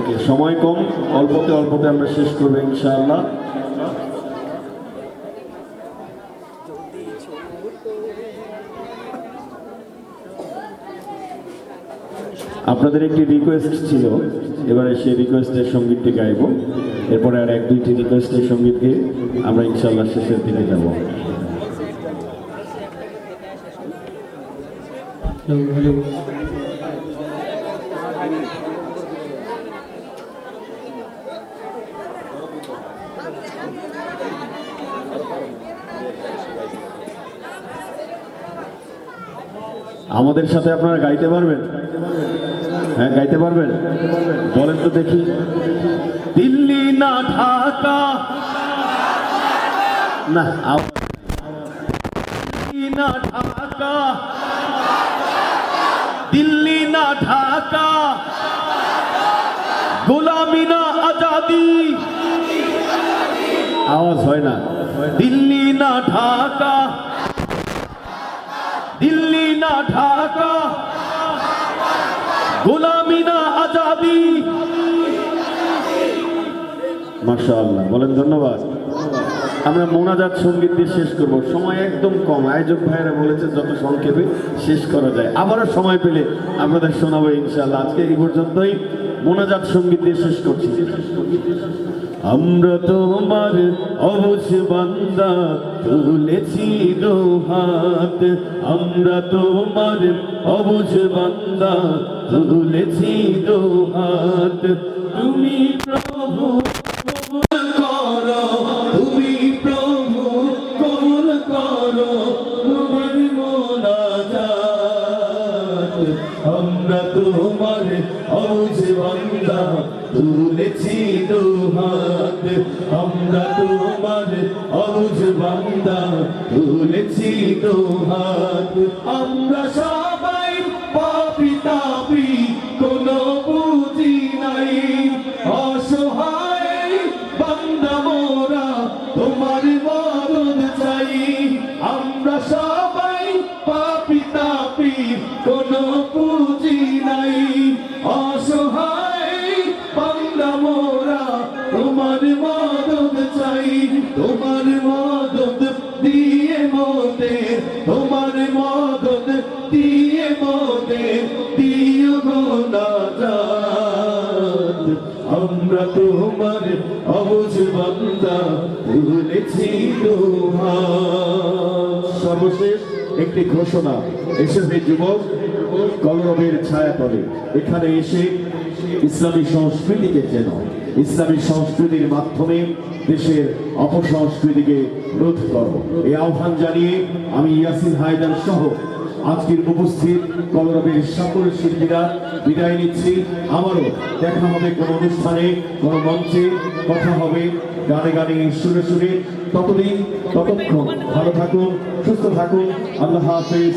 ওকে, সময় কম, অল্পতে অল্পতে আমরা শেষ করব ইনশাআল্লাহ। আপনাদের একটি রিকোয়েস্ট ছিল, এবারে সেই রিকোয়েস্টের সঙ্গীতটি গাইব। এরপরে আর এক, দুইটি রিকোয়েস্টের সংগীত গিয়ে আমরা ইনশাআল্লাহ শেষের দিকে যাব। আমাদের সাথে আপনারা গাইতে পারবেন? হ্যাঁ গাইতে পারবেন? বলেন তো দেখি। দিল্লি না ঢাকা? না দিল্লি না ঢাকা? দিল্লি না ঢাকা? গোলামি না আজাদি? আওয়াজ হয় না। দিল্লি না ঢাকা। দিল্লি না ঢাকা। গোলামি না আজাদি। মাশাআল্লাহ। বলেন ধন্যবাদ। আমরা মোনাজাত সংগীত দিয়ে শেষ করব। সময় একদম কম। আয়োজক ভাইয়েরা বলেছে যত সংক্ষেপে শেষ করা যায়। আবারও সময় পেলে আপনাদের শোনাবো ইনশাআল্লাহ। আজকে এই পর্যন্তই। মোনাজাত সংগীত দিয়ে শেষ করছি। আমরা তোমার অবশ বান্দা, তুলেছি হাত আমরা তোমার অবশ বান্দা, তুলেছি হাত তুমি প্রভু করো। তুমি করো। আমরা তোমার অবশ বান্দা তুলেছি দুহাত আমরা তোমার অবুঝ বান্দা। তুলেছি দুহাত আমরা সবাই তোমার মদত দিয়ে মোদে, তোমার মদত দিয়ে গোনাজাত আমরা তোমার বান্দা, ভুলেছি সর্বশেষ একটি ঘোষণা, এসেছে যুবক, কলরবের ছায়া তলে এখানে এসে ইসলামী সংস্কৃতিকে চেন। ইসলামী সংস্কৃতির মাধ্যমে দেশের অপসংস্কৃতিকে রোধ করো এই আহ্বান জানিয়ে আমি ইয়াসিন হায়দার সহ আজকের উপস্থিত কলরবের সকল শিল্পীরা বিদায় নিচ্ছি। আবারও দেখা হবে কোনো অনুষ্ঠানে, কোনো মঞ্চে, কথা হবে গানে গানে, সুরে সুরে। ততদিন, ততক্ষণ ভালো থাকুন, সুস্থ থাকুন। আল্লাহ হাফেজ।